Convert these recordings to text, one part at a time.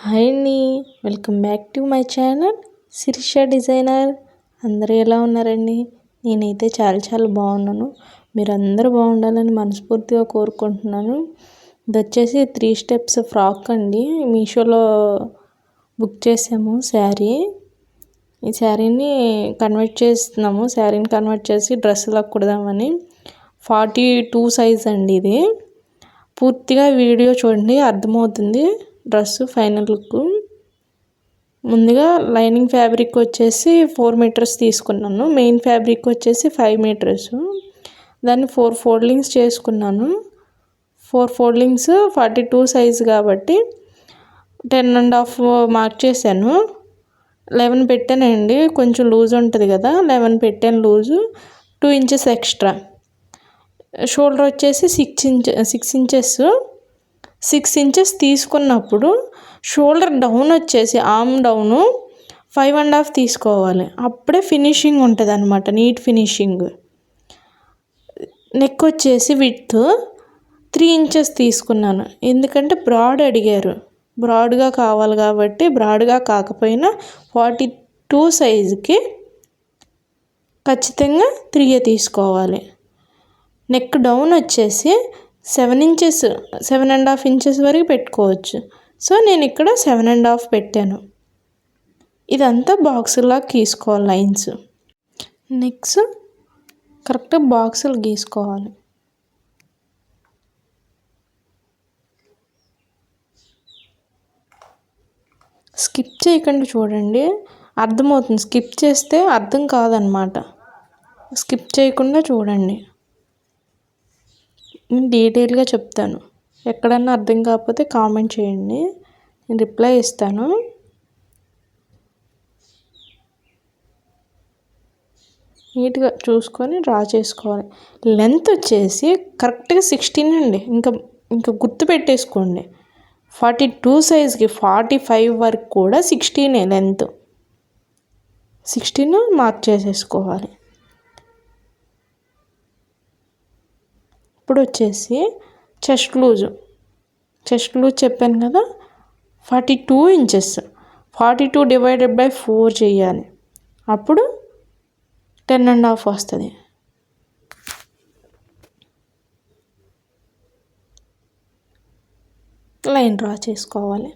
Hi అండి. Welcome back to my channel Shirisha designer. అందరూ ఎలా ఉన్నారండి? నేనైతే చాలా చాలా బాగున్నాను. మీరు అందరూ బాగుండాలని మనస్ఫూర్తిగా కోరుకుంటున్నాను. ఇది వచ్చేసి త్రీ స్టెప్స్ ఫ్రాక్ అండి. మీషోలో బుక్ చేసాము శారీ. ఈ శారీని కన్వర్ట్ చేస్తున్నాము. శారీని కన్వర్ట్ చేసి డ్రెస్సులా కుడదామని ఫార్టీ టూ సైజ్ అండి ఇది. పూర్తిగా వీడియో చూడండి అర్థమవుతుంది. Dress final look. ముందుగా లైనింగ్ ఫ్యాబ్రిక్ వచ్చేసి ఫోర్ మీటర్స్ తీసుకున్నాను. మెయిన్ ఫ్యాబ్రిక్ వచ్చేసి ఫైవ్ మీటర్స్. దాన్ని ఫోర్ ఫోల్డింగ్స్ చేసుకున్నాను. Four foldings forty two size కాబట్టి టెన్ అండ్ హాఫ్ మార్క్ చేశాను. లెవెన్ పెట్టానండి. కొంచెం లూజ్ ఉంటుంది కదా లెవెన్ పెట్టాను loose. Two inches extra. Shoulder వచ్చేసి six inch six inches. Six inches తీసుకున్నప్పుడు షోల్డర్ డౌన్ వచ్చేసి arm down five and half తీసుకోవాలి. అప్పుడే ఫినిషింగ్ ఉంటుంది అనమాట నీట్ ఫినిషింగ్. నెక్ వచ్చేసి విత్ త్రీ ఇంచెస్ తీసుకున్నాను. ఎందుకంటే బ్రాడ్ అడిగారు. బ్రాడ్గా కావాలి కాబట్టి బ్రాడ్గా కాకపోయినా ఫార్టీ టూ సైజుకి ఖచ్చితంగా త్రీయే తీసుకోవాలి. నెక్ డౌన్ వచ్చేసి seven inches seven and half inches వరకు పెట్టుకోవచ్చు. సో నేను ఇక్కడ సెవెన్ అండ్ హాఫ్ పెట్టాను. ఇదంతా బాక్సులా గీసుకోవాలి లైన్స్. నెక్స్ట్ కరెక్ట్ బాక్సులు గీసుకోవాలి. స్కిప్ చేయకుండా చూడండి. అర్థమవుతుంది. స్కిప్ చేస్తే అర్థం కాదనమాట. స్కిప్ చేయకుండా చూడండి. నేను డీటెయిల్గా చెప్తాను. ఎక్కడన్నా అర్థం కాకపోతే కామెంట్ చేయండి. నేను రిప్లై ఇస్తాను. నీట్గా చూసుకొని డ్రా చేసుకోవాలి. లెంత్ వచ్చేసి కరెక్ట్గా సిక్స్టీన్ అండి. ఇంకా ఇంకా గుర్తు పెట్టేసుకోండి. ఫార్టీ టూ సైజ్కి ఫార్టీ ఫైవ్ వరకు కూడా సిక్స్టీనే లెంత్. సిక్స్టీన్ మార్క్ చేసేసుకోవాలి. ఇప్పుడు వచ్చేసి చెస్ట్ లూజు. చెస్ట్ లూజ్ చెప్పాను కదా forty two inches. Forty two divided by four చేయాలి. అప్పుడు టెన్ అండ్ హాఫ్ వస్తుంది. లైన్ డ్రా చేసుకోవాలి.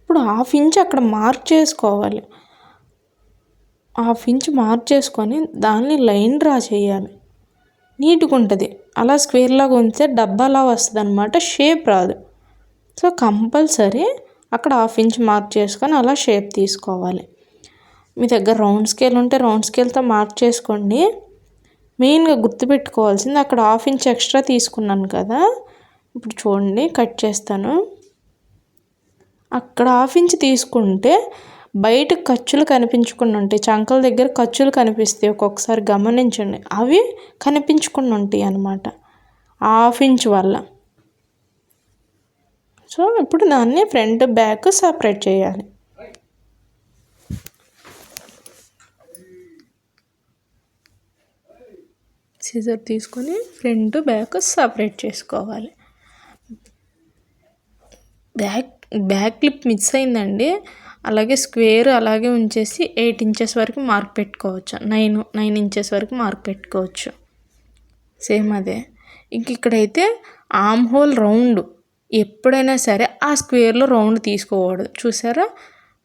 ఇప్పుడు హాఫ్ ఇంచ్ అక్కడ మార్క్ చేసుకోవాలి. హాఫ్ ఇంచ్ మార్చేసుకొని దాన్ని లైన్ డ్రా చేయాలి. నీట్గా ఉంటుంది అలా స్క్వేర్ లాగా ఉంచితే డబ్బాలా వస్తుంది అనమాట షేప్ రాదు. సో కంపల్సరీ అక్కడ హాఫ్ ఇంచ్ మార్క్ చేసుకొని అలా షేప్ తీసుకోవాలి. మీ దగ్గర రౌండ్ స్కేల్ ఉంటే రౌండ్ స్కేల్తో మార్క్ చేసుకోండి. మెయిన్గా గుర్తుపెట్టుకోవాల్సింది అక్కడ హాఫ్ ఇంచ్ ఎక్స్ట్రా తీసుకున్నాను కదా. ఇప్పుడు చూడండి కట్ చేస్తాను. అక్కడ హాఫ్ ఇంచ్ తీసుకుంటే బయట ఖర్చులు కనిపించకుండా ఉంటాయి. చంకల దగ్గర ఖర్చులు కనిపిస్తాయి. ఒక్కొక్కసారి గమనించండి. అవి కనిపించకుండా ఉంటాయి అన్నమాట. హాఫ్ ఇంచ్ వల్ల. సో ఇప్పుడు దాన్ని ఫ్రంట్ బ్యాక్ సపరేట్ చేయాలి. సిజర్ తీసుకొని ఫ్రంట్ బ్యాక్ సపరేట్ చేసుకోవాలి. బ్యాక్ బ్యాక్ క్లిప్ మిస్ అయిందండి. అలాగే స్క్వేర్ అలాగే ఉంచేసి ఎయిట్ ఇంచెస్ వరకు మార్క్ పెట్టుకోవచ్చు. నైన్ నైన్ ఇంచెస్ వరకు మార్క్ పెట్టుకోవచ్చు. సేమ్ అదే. ఇంక ఇక్కడైతే ఆమ్ హోల్ రౌండ్. ఎప్పుడైనా సరే ఆ స్క్వేర్లో రౌండ్ తీసుకోకూడదు. చూసారా?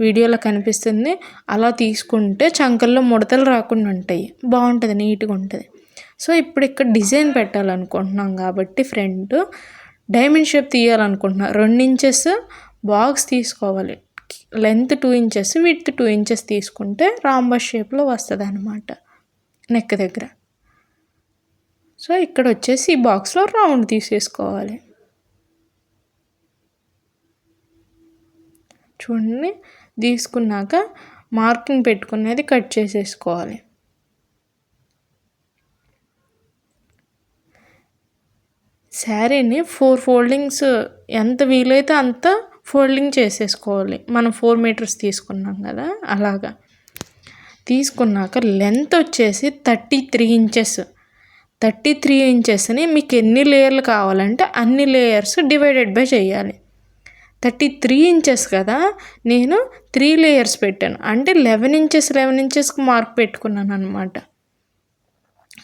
వీడియోలో కనిపిస్తుంది. అలా తీసుకుంటే చంకల్లో ముడతలు రాకుండా ఉంటాయి. బాగుంటుంది నీట్గా ఉంటుంది. సో ఇప్పుడు ఇక్కడ డిజైన్ పెట్టాలనుకుంటున్నాం కాబట్టి ఫ్రంట్. డైమండ్ షేప్ తీయాలనుకుంటున్నా. రెండు ఇంచెస్ బాక్స్ తీసుకోవాలి. Length two inches with two inches తీసుకుంటే రాంబస్ షేప్లో వస్తుంది అనమాట నెక్ దగ్గర. సో ఇక్కడ వచ్చేసి ఈ బాక్స్లో రౌండ్ తీసేసుకోవాలి. చూడండి తీసుకున్నాక మార్కింగ్ పెట్టుకునేది కట్ చేసేసుకోవాలి. శారీని ఫోర్ ఫోల్డింగ్స్ ఎంత వీలైతే అంత ఫోల్డింగ్ చేసేసుకోవాలి. మనం ఫోర్ మీటర్స్ తీసుకున్నాం కదా అలాగా. తీసుకున్నాక లెంత్ వచ్చేసి thirty three inches. Thirty three ఇంచెస్ని మీకు ఎన్ని లేయర్లు కావాలంటే అన్ని లేయర్స్ డివైడెడ్ బై చేయాలి. థర్టీ త్రీ ఇంచెస్ కదా నేను త్రీ లేయర్స్ పెట్టాను. అంటే లెవెన్ ఇంచెస్ లెవెన్ ఇంచెస్కి మార్క్ పెట్టుకున్నాను అనమాట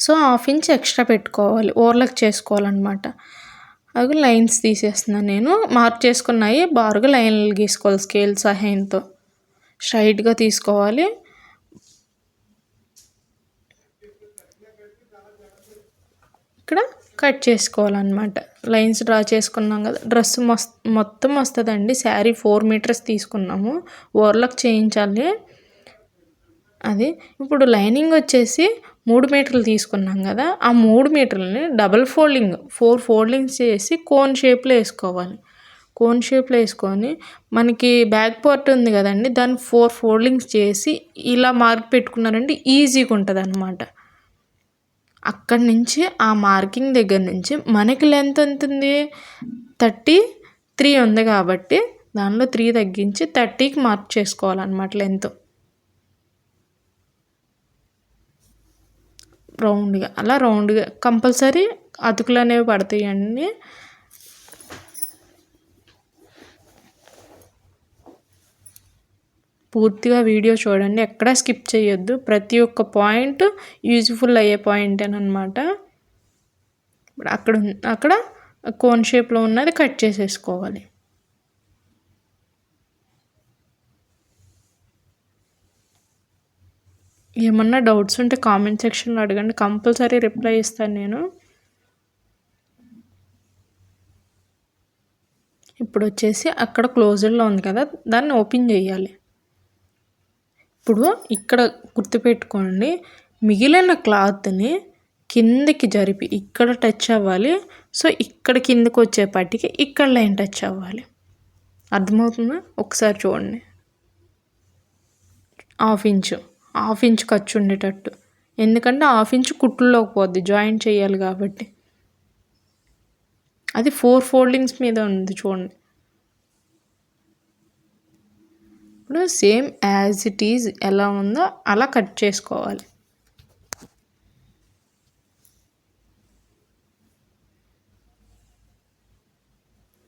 సో హాఫ్ ఇంచ్ ఎక్స్ట్రా పెట్టుకోవాలి ఓవర్లక్ చేసుకోవాలన్నమాట. అవి లైన్స్ తీసేస్తున్నాను నేను. మార్క్ చేసుకున్నాయి బారుగా లైన్లు గీసుకోవాలి స్కేల్ సహాయంతో. స్ట్రైట్గా తీసుకోవాలి. ఇక్కడ కట్ చేసుకోవాలన్నమాట. లైన్స్ డ్రా చేసుకున్నాం కదా డ్రెస్ మొత్తం వస్తుందండి. శారీ ఫోర్ మీటర్స్ తీసుకున్నాము. ఓవర్లక్ చేయించాలి. అది ఇప్పుడు లైనింగ్ వచ్చేసి మూడు మీటర్లు తీసుకున్నాం కదా ఆ మూడు మీటర్లని డబల్ ఫోల్డింగ్ ఫోర్ ఫోల్డింగ్స్ చేసి కోన్ షేప్లో వేసుకోవాలి. కోన్ షేప్లో వేసుకొని మనకి బ్యాక్ పార్ట్ ఉంది కదండి దాన్ని ఫోర్ ఫోల్డింగ్స్ చేసి ఇలా మార్క్ పెట్టుకున్నారంటే ఈజీగా ఉంటుంది అనమాట అక్కడి నుంచి ఆ మార్కింగ్ దగ్గర నుంచి మనకి లెంత్ ఎంత ఉంది థర్టీ త్రీ ఉంది కాబట్టి దానిలో త్రీ తగ్గించి థర్టీకి మార్క్ చేసుకోవాలన్నమాట లెంత్ రౌండ్గా అలా రౌండ్గా కంపల్సరీ అతుకులు అనేవి పడతాయండి పూర్తిగా వీడియో చూడండి ఎక్కడ స్కిప్ చేయొద్దు. ప్రతి ఒక్క పాయింట్ యూజ్ఫుల్ అయ్యే పాయింట్ అనమాట ఇప్పుడు అక్కడ అక్కడ కోన్ షేప్లో ఉన్నది కట్ చేసేసుకోవాలి. ఏమన్నా డౌట్స్ ఉంటే కామెంట్ సెక్షన్లో అడగండి. కంపల్సరీ రిప్లై ఇస్తాను నేను. ఇప్పుడు వచ్చేసి అక్కడ క్లోజ్డ్లో ఉంది కదా దాన్ని ఓపెన్ చేయాలి. ఇప్పుడు ఇక్కడ గుర్తుపెట్టుకోండి మిగిలిన క్లాత్ని కిందకి జరిపి ఇక్కడ టచ్ అవ్వాలి. సో ఇక్కడ కిందకి వచ్చేపాటికి ఇక్కడ లైన్ టచ్ అవ్వాలి. అర్థమవుతుందా? ఒకసారి చూడండి. Half inch. హాఫ్ ఇంచ్ ఖర్చు ఉండేటట్టు. ఎందుకంటే హాఫ్ ఇంచ్ కుట్టుల్లోకి పోద్ది జాయింట్ చేయాలి కాబట్టి. అది ఫోర్ ఫోల్డింగ్స్ మీద ఉంది చూడండి. ఇప్పుడు సేమ్ యాజ్ ఇట్ ఈజ్ ఎలా ఉందో అలా కట్ చేసుకోవాలి.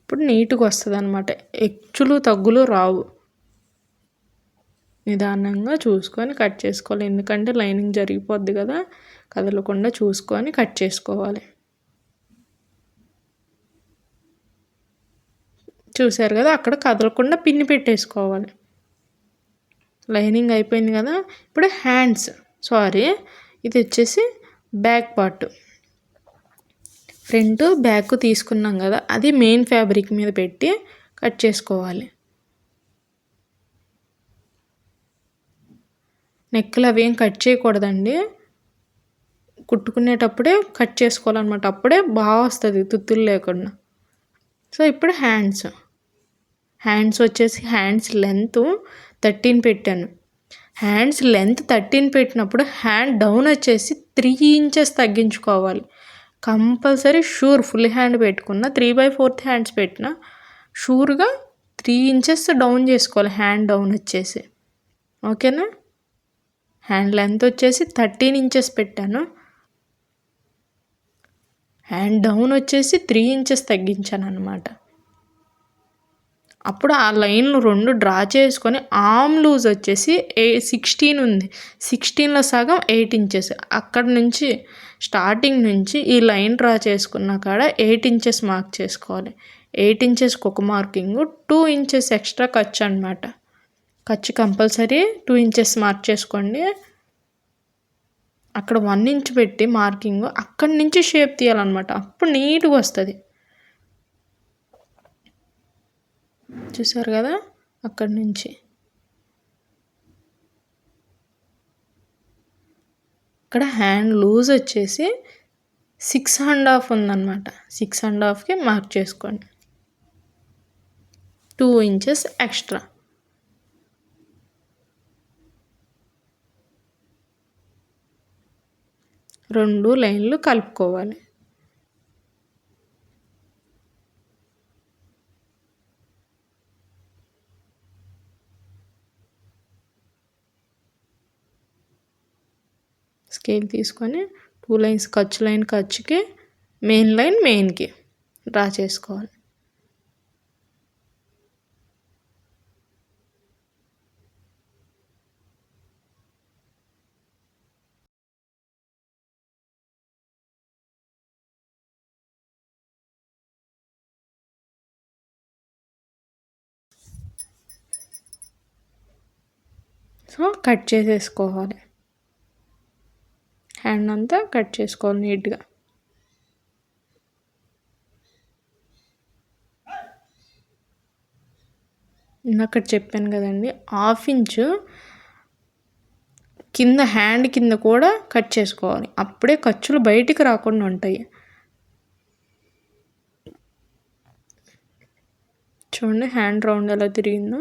ఇప్పుడు నీట్గా వస్తుంది అనమాట హెచ్చులు తగ్గులు రావు. నిదానంగా చూసుకొని కట్ చేసుకోవాలి. ఎందుకంటే లైనింగ్ జరిగిపోద్ది కదా కదలకుండా చూసుకొని కట్ చేసుకోవాలి. చూశారు కదా అక్కడ కదలకుండా పిన్ని పెట్టేసుకోవాలి. లైనింగ్ అయిపోయింది కదా ఇప్పుడు హ్యాండ్స్ సారీ ఇది వచ్చేసి బ్యాక్ పార్ట్. ఫ్రంట్ బ్యాక్ తీసుకున్నాం కదా అది మెయిన్ ఫ్యాబ్రిక్ మీద పెట్టి కట్ చేసుకోవాలి. నెక్కులు అవి ఏం కట్ చేయకూడదండి. కుట్టుకునేటప్పుడే కట్ చేసుకోవాలన్నమాట. అప్పుడే బాగా వస్తుంది తుత్తులు లేకుండా. సో ఇప్పుడు హ్యాండ్స్. హ్యాండ్స్ వచ్చేసి హ్యాండ్స్ లెంత్ థర్టీన్ పెట్టాను. హ్యాండ్స్ లెంత్ థర్టీన్ పెట్టినప్పుడు హ్యాండ్ డౌన్ వచ్చేసి త్రీ ఇంచెస్ తగ్గించుకోవాలి. కంపల్సరీ షూర్ ఫుల్ హ్యాండ్ పెట్టుకున్న త్రీ బై ఫోర్త్ హ్యాండ్స్ పెట్టిన షూర్గా త్రీ ఇంచెస్ డౌన్ చేసుకోవాలి హ్యాండ్ డౌన్ వచ్చేసి. ఓకేనా? హ్యాండ్ లెంత్ వచ్చేసి థర్టీన్ ఇంచెస్ పెట్టాను. హ్యాండ్ డౌన్ వచ్చేసి త్రీ ఇంచెస్ తగ్గించాను అనమాట అప్పుడు ఆ లైన్లు రెండు డ్రా చేసుకొని ఆమ్ లూజ్ వచ్చేసి ఏ సిక్స్టీన్ ఉంది. సిక్స్టీన్లో సగం ఎయిట్ ఇంచెస్. అక్కడ నుంచి స్టార్టింగ్ నుంచి ఈ లైన్ డ్రా చేసుకున్న కాడ ఎయిట్ ఇంచెస్ మార్క్ చేసుకోవాలి. ఎయిట్ ఇంచెస్కి ఒక మార్కింగ్ టూ ఇంచెస్ ఎక్స్ట్రా ఖర్చు అనమాట ఖర్చు కంపల్సరీ టూ ఇంచెస్ మార్క్ చేసుకోండి. అక్కడ వన్ ఇంచ్ పెట్టి మార్కింగ్ అక్కడి నుంచి షేప్ తీయాలన్నమాట. అప్పుడు నీట్గా వస్తుంది. చూసారు కదా? అక్కడి నుంచి. ఇక్కడ హ్యాండ్ లూజ్ వచ్చేసి సిక్స్ అండ్ హాఫ్ ఉందన్నమాట. సిక్స్ అండ్ హాఫ్కి మార్క్ చేసుకోండి. Two inches extra. రెండు లైన్లు కలుపుకోవాలి. స్కేల్ తీసుకొని టూ లైన్స్ ఖర్చు లైన్ ఖర్చుకి మెయిన్ లైన్ మెయిన్కి డ్రా చేసుకోవాలి. సో కట్ చేసేసుకోవాలి. హ్యాండ్ అంతా కట్ చేసుకోవాలి నీట్గా. ఇందాక చెప్పాను కదండి హాఫ్ ఇంచు కింద హ్యాండ్ కింద కూడా కట్ చేసుకోవాలి. అప్పుడే ఖర్చులు బయటికి రాకుండా ఉంటాయి. చూడండి హ్యాండ్ రౌండ్ ఎలా తిరిగిందో.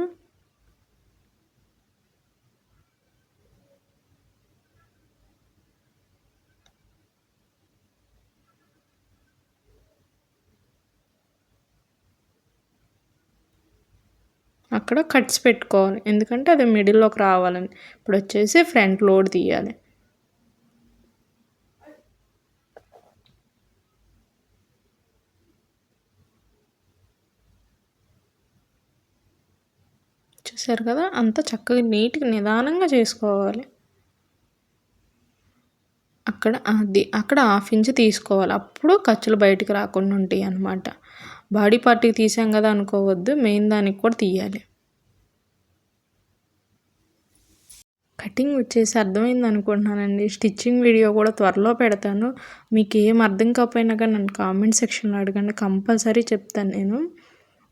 అక్కడ కట్స్ పెట్టుకోవాలి. ఎందుకంటే అది మిడిల్లోకి రావాలని. ఇప్పుడు వచ్చేసి ఫ్రంట్ లోడ్ తీయాలి. చూసారు కదా? అంత చక్కగా నీట్గా నిదానంగా చేసుకోవాలి. అక్కడ అది అక్కడ హాఫ్ ఇంచ్ తీసుకోవాలి. అప్పుడు ఖర్చులు బయటకు రాకుండా ఉంటాయి అన్నమాట. బాడీ పార్ట్కి తీసాం కదా అనుకోవద్దు మెయిన్ దానికి కూడా తీయాలి. కటింగ్ వచ్చేసి అర్థమైంది అనుకుంటున్నానండి. స్టిచ్చింగ్ వీడియో కూడా త్వరలో పెడతాను. మీకు ఏం అర్థం కాకపోయినా కానీ నన్ను కామెంట్ సెక్షన్లో అడగండి. కంపల్సరీ చెప్తాను నేను.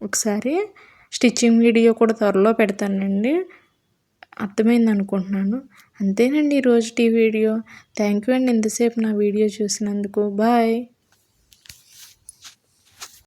ఒకసారి స్టిచ్చింగ్ వీడియో కూడా త్వరలో పెడతానండి. అర్థమైంది అనుకుంటున్నాను. అంతేనండి ఈరోజు టీ వీడియో. థ్యాంక్ యూ అండి ఎంతసేపు నా వీడియో చూసినందుకు. బాయ్.